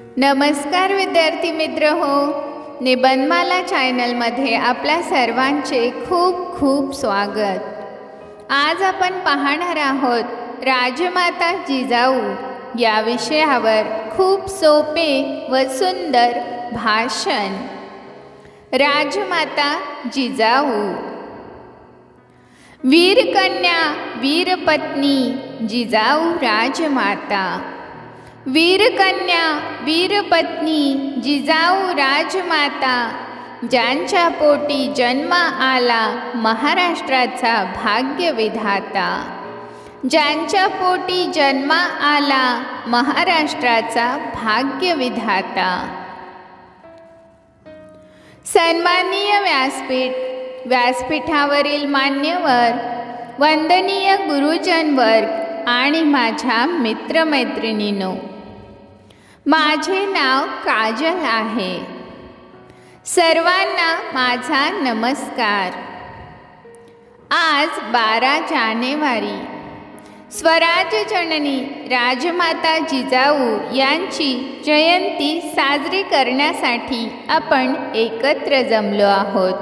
नमस्कार विद्यार्थी मित्र हो. निबंधमाला चॅनलमध्ये आपल्या सर्वांचे खूप खूप स्वागत. आज आपण पाहणार आहोत राजमाता जिजाऊ या विषयावर खूप सोपे व सुंदर भाषण. राजमाता जिजाऊ. वीरकन्या वीरपत्नी जिजाऊ राजमाता. वीरकन्या वीरपत्नी जिजाऊ राजमाता ज्यांच्या पोटी जन्म आला महाराष्ट्राचा भाग्यविधाता ज्यांच्या पोटी जन्म आला महाराष्ट्राचा भाग्यविधाता सन्माननीय व्यासपीठ व्यासपीठावरील मान्यवर वंदनीय गुरुजन वर्ग आणि माझ्या मित्रमैत्रिणीनो माझे नाव काजल आहे. सर्वांना माझा नमस्कार. आज बारा जानेवारी. स्वराज जननी राजमाता जिजाऊ यांची जयंती साजरी करण्यासाठी आपण एकत्र जमलो आहोत.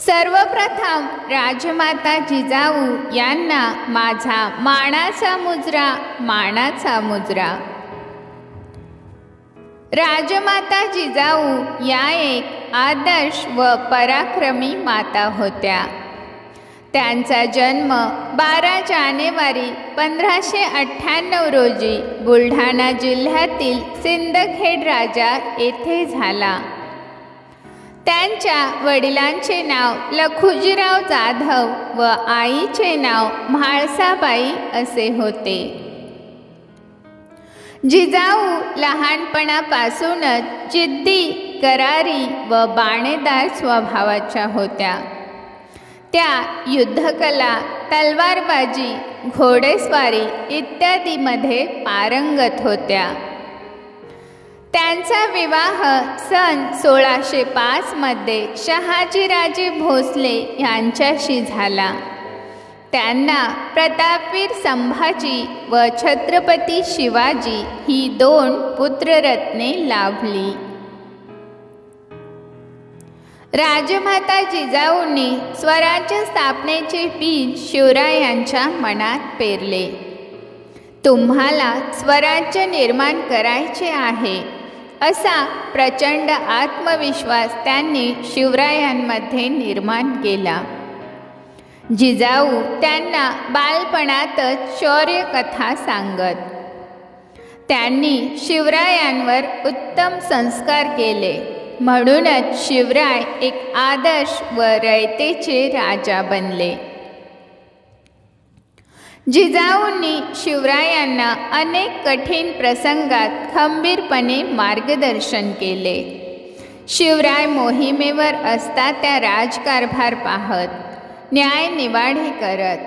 सर्वप्रथम राजमाता जिजाऊ यांना माझा मानाचा मुजरा मानाचा मुजरा. राजमाता जिजाऊ या एक आदर्श व पराक्रमी माता होत्या. त्यांचा जन्म बारा जानेवारी पंधराशे अठ्ठ्याण्णव रोजी बुलढाणा जिल्ह्यातील सिंदखेड राजा येथे झाला. त्यांच्या वडिलांचे नाव लखुजीराव जाधव व आईचे नाव म्हाळसाबाई असे होते. जिजाऊ लहानपणापासूनच जिद्दी करारी व बाणेदार स्वभावाच्या होत्या. त्या युद्धकला तलवारबाजी घोडेस्वारी इत्यादीमध्ये पारंगत होत्या. त्यांचा विवाह सन सोळाशे पाचमध्ये शहाजीराजे भोसले यांच्याशी झाला. त्यांना प्रतापवीर संभाजी व छत्रपती शिवाजी ही दोन पुत्ररत्ने लाभली. राजमाता जिजाऊंनी स्वराज्य स्थापनेचे बीज शिवरायांच्या मनात पेरले. तुम्हाला स्वराज्य निर्माण करायचे आहे असा प्रचंड आत्मविश्वास त्यांनी शिवरायांमध्ये निर्माण केला. जिजाऊ त्यांना बालपणातच शौर्यकथा सांगत. त्यांनी शिवरायांवर उत्तम संस्कार केले. म्हणूनच शिवराय एक आदर्श व रयतेचे राजा बनले. जिजाऊंनी शिवरायांना अनेक कठीण प्रसंगात खंबीरपणे मार्गदर्शन केले. शिवराय मोहिमेवर असता त्या राजकारभार पाहत न्याय निवाडे करत.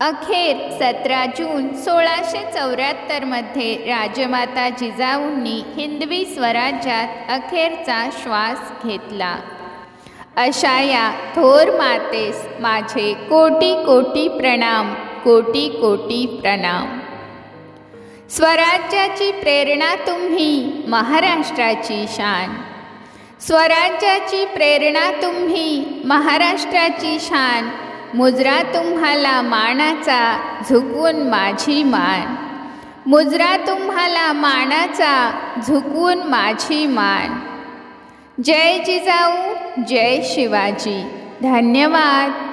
अखेर सतरा जून सोळाशे चौऱ्याहत्तरमध्ये राजमाता जिजाऊंनी हिंदवी स्वराज्यात अखेरचा श्वास घेतला. अशा या थोर मातेस माझे कोटी कोटी प्रणाम कोटी कोटी प्रणाम. स्वराज्याची प्रेरणा तुम्ही महाराष्ट्राची शान. स्वराज्याची प्रेरणा तुम्ही महाराष्ट्राची शान. मुजरा तुम्हाला मानाचा झुकवून माझी मान. मुजरा तुम्हाला मानाचा झुकवून माझी मान. जय जिजाऊ जय शिवाजी. धन्यवाद.